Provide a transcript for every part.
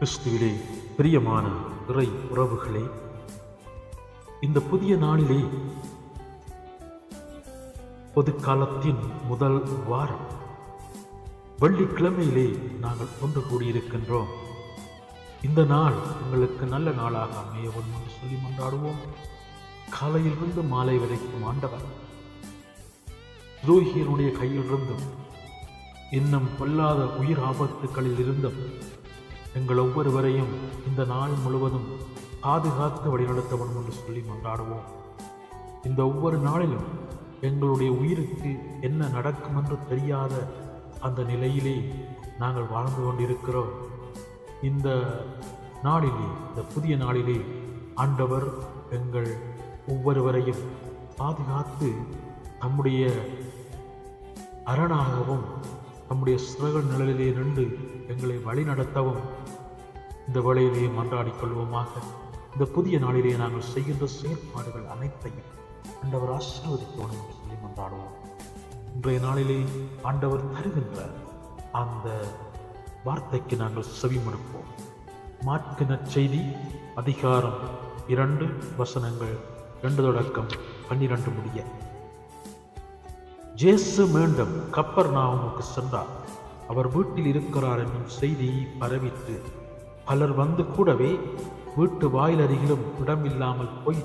கிறிஸ்துவிலே பிரியமான இறை உறவுகளே இந்த புதிய நாளிலே பொதுக்காலத்தின் முதல் வாரம் வெள்ளிக்கிழமையிலே நாங்கள் ஒன்று கூடியிருக்கின்றோம். இந்த நாள் உங்களுக்கு நல்ல நாளாக அமையவும் என்று சொல்லி மன்றாடுவோம். காலையிலிருந்து மாலை வரைக்கும் ஆண்டவர் துரோகியனுடைய கையிலிருந்தும் இன்னும் பொல்லாத உயிர் ஆபத்துக்களில் இருந்தும் எங்கள் ஒவ்வொருவரையும் இந்த நாள் முழுவதும் பாதுகாத்து வழிநடத்த வேண்டும் என்று சொல்லி மன்றாடுவோம். இந்த ஒவ்வொரு நாளிலும் எங்களுடைய உயிருக்கு என்ன நடக்கும் என்று தெரியாத அந்த நிலையிலே நாங்கள் வாழ்ந்து கொண்டிருக்கிறோம். இந்த நாளிலே இந்த புதிய நாளிலே ஆண்டவர் எங்கள் ஒவ்வொருவரையும் பாதுகாத்து தம்முடைய அரணாகவும் நம்முடைய சிறகல் நிழலிலே நின்று எங்களை வழிநடத்தவும். இந்த வேளையிலே மன்றாடிக் கொள்வோமாக. இந்த புதிய நாளிலே நாங்கள் செய்கின்ற செயற்பாடுகள் அனைத்தையும் ஆண்டவர் ஆசீர்வதிக்கணும் என்று சொல்லி மன்றாடுவோம். இன்றைய நாளிலே ஆண்டவர் தருகின்ற அந்த வார்த்தைக்கு நாங்கள் செவிமடுப்போம் மாற்கு நற்செய்தி அதிகாரம் இரண்டு வசனங்கள் ரெண்டு தொடக்கம் பன்னிரண்டு முடிய. ஜேசு மீண்டும் கப்பர் நாவுக்கு சென்றார். அவர் வீட்டில் இருக்கிறார் என்னும் செய்தியை பரவித்து பலர் வந்து கூடவே வீட்டு வாயில் அருகிலும் இடமில்லாமல் போய்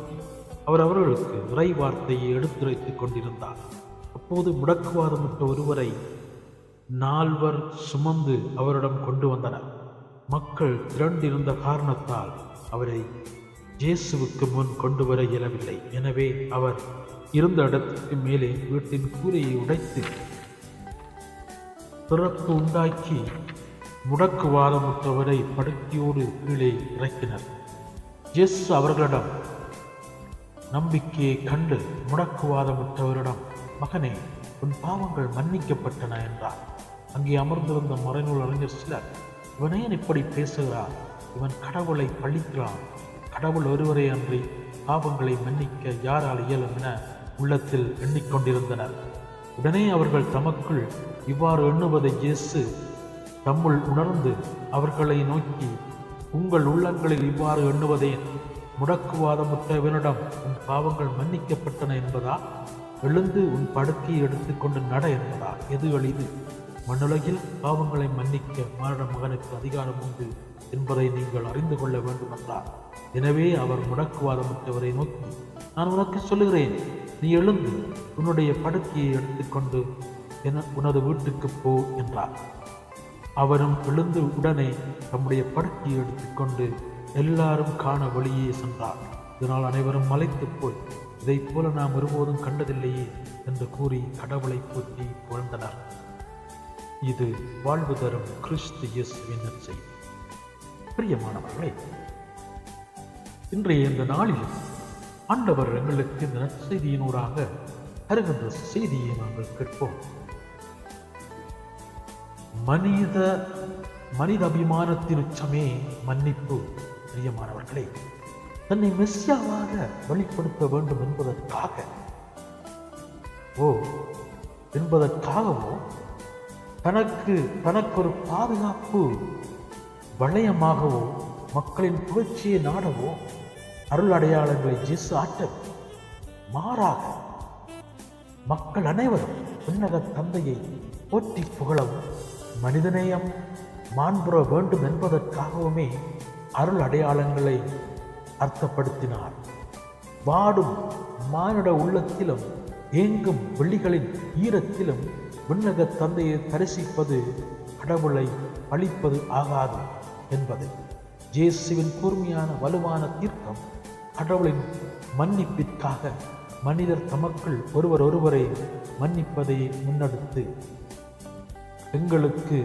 அவர் அவர்களுக்கு இறை வார்த்தையை எடுத்துரைத்துக் கொண்டிருந்தார். அப்போது முடக்குவாதமிட்ட ஒருவரை நால்வர் சுமந்து அவரிடம் கொண்டு வந்தனர். மக்கள் திரண்டிருந்த காரணத்தால் அவரை இயேசுவுக்கு முன் கொண்டு வர இயலவில்லை. எனவே அவர் இருந்த இடத்துக்கு மேலே வீட்டின் கூரையை உடைத்து பிறப்பு உண்டாக்கி முடக்கு வாதமுற்றவரை படுக்கையோடு கீழே இறக்கினர். ஜெஸ் அவர்களிடம் நம்பிக்கையை கண்டு முடக்குவாதமுற்றவரிடம் மகனே உன் பாவங்கள் மன்னிக்கப்பட்டன என்றார். அங்கே அமர்ந்திருந்த மறைநூல் அறிஞர் சிலர் இவன் ஏன் இப்படி பேசுகிறார் இவன் கடவுளை பழிக்கிறான். கடவுள் ஒருவரே அன்றி பாவங்களை மன்னிக்க யாரால் இயலும் என உள்ளத்தில் எண்ணிக்கொண்டிருந்தனர். உடனே அவர்கள் தமக்குள் இவ்வாறு எண்ணுவதை இயேசு தம்முள் உணர்ந்து அவர்களை நோக்கி உங்கள் உள்ளங்களில் இவ்வாறு எண்ணுவதேன்? முடக்குவாதமுற்றவனிடம் உன் பாவங்கள் மன்னிக்கப்பட்டன என்பதா? எழுந்து உன் படுக்கையை எடுத்துக்கொண்டு நட என்பதா? எது எளிது? மண்ணுலகில் பாவங்களை மன்னிக்க மாரட மகனுக்கு அதிகாரம் உண்டு என்பதை நீங்கள் அறிந்து கொள்ள வேண்டும் என்றார் எனவே அவர் முடக்குவாதமுற்றவரை நோக்கி நான் உனக்கு சொல்லுகிறேன் நீ எழுந்து உன்னுடைய படுக்கையை எடுத்துக்கொண்டு என உனது வீட்டுக்கு போ என்றார். அவரும் எழுந்து உடனே தம்முடைய படுக்கையை எடுத்துக்கொண்டு எல்லாரும் காண வழியே சென்றார். இதனால் அனைவரும் மலைத்து போய் இதைப் போல நாம் ஒருபோதும் கண்டதில்லையே என்று கூறி கடவுளை போற்றி புகழ்ந்தனர். இது வாழ்வு தரும் கிறிஸ்து இயேசுவின் செய்தி பிரியமானவர்களே இன்றைய இந்த நாளில் ஆண்டவர் எங்களுக்கு இந்த நற்செய்தியினூடாக தருகின்ற செய்தியை நாங்கள் கேட்போம். மனித மனித அபிமானத்தின் உச்சமே மன்னிப்பு பிரியமானவர்களே. தன்னை மெஸ்ஸியாவாக வெளிப்படுத்த வேண்டும் என்பதற்காக. ஓ என்பதற்காகவோ? தனக்கு தனக்கு ஒரு பாதுகாப்பு வளையமாகவோ மக்களின் புகழ்ச்சியை நாடவோ? அருள் அடையாளங்களை ஜெஸ் ஆட்ட மாறாக மக்கள் அனைவரும் உன்னத தந்தையை போற்றி புகழவும் மனிதநேயம் மாண்புற வேண்டும் என்பதற்காகவுமே அருள் அடையாளங்களை அர்த்தப்படுத்தினார். வாடும் மானிட உள்ளத்திலும் ஏங்கும் வெள்ளிகளின் ஈரத்திலும் விண்ணக தந்தையை தரிசிப்பது கடவுளை அழிப்பது ஆகாது என்பது. ஜேசுவின் கூர்மையான வலுவான தீர்க்கம் கடவுளின் மன்னிப்பிற்காக மனிதர் தமக்குள் ஒருவர் ஒருவரை மன்னிப்பதை முன்னெடுத்து எங்களுக்கு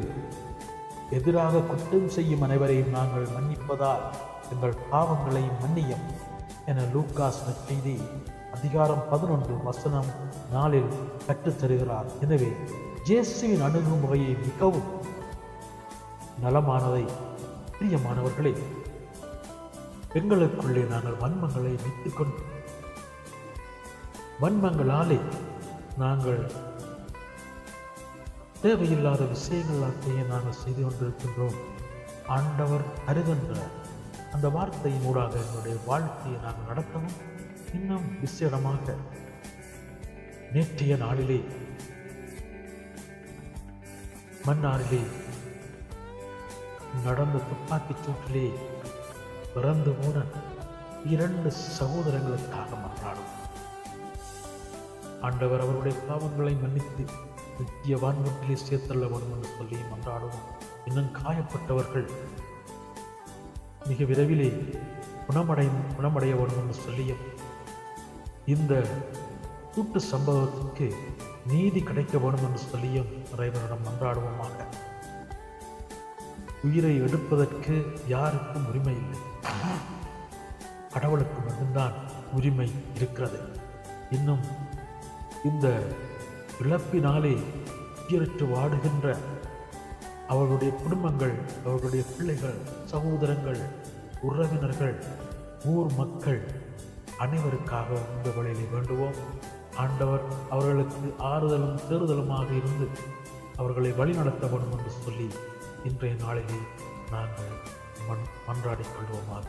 எதிராக குற்றம் செய்யும் அனைவரையும் நாங்கள் மன்னிப்பதால் எங்கள் பாவங்களை மன்னியும் என லூக்காஸ் நற்செய்தி அதிகாரம் பதினொன்று வசனம் நாளில் கற்றுத்தருகிறார் எனவே ஜேசுவின் அணுகுமுறையை மிகவும் நலமானதை பிரியமானவர்களே எங்களுக்குள்ளே நாங்கள் வன்மங்களை வைத்துக்கொண்டு வன்மங்களாலே நாங்கள் தேவையில்லாத விஷயங்கள் அத்தையும் நாங்கள் செய்து கொண்டிருக்கின்றோம். ஆண்டவர் அருகென்ற அந்த வார்த்தையின் ஊடாக என்னுடைய வாழ்க்கையை நாங்கள் நடத்தவும் இன்னும் விசேடமாக நேற்றைய நாளிலே மன்னாரிலே நடந்த துப்பாக்கிச் சூட்டிலே பிறந்து போன இரண்டு சகோதரங்களுக்காக மன்றாடும். ஆண்டவர் அவருடைய பாவங்களை மன்னித்து நித்திய வான்வட்டிலே சேர்த்தள்ள வேண்டும் என்று சொல்லி மன்றாடுவோம் இன்னும் காயப்பட்டவர்கள் மிக விரைவிலே குணமடை குணமடைய வேண்டும் என்று சொல்லியும் இந்த கூட்டு சம்பவத்துக்கு நீதி கிடைக்க வேண்டும் என்று சொல்லியும் இறைவனிடம் மன்றாடுவோமாக. உயிரை எடுப்பதற்கு யாருக்கும் உரிமை இல்லை. கடவுளுக்கு மட்டும்தான் உரிமை இருக்கிறது. இன்னும் இந்த இழப்பினாலே உயிரற்று வாடுகின்ற அவர்களுடைய குடும்பங்கள் அவர்களுடைய பிள்ளைகள் சகோதரங்கள் உறவினர்கள் ஊர் மக்கள் அனைவருக்காக இந்த வழியிலே வேண்டுவோம். ஆண்டவர் அவர்களுக்கு ஆறுதலும் தேறுதலுமாக இருந்து அவர்களை வழிநடத்த வேண்டும் என்று சொல்லி இன்றைய நாளிலே நாங்கள் மன்றாடிக் கொள்வோமாக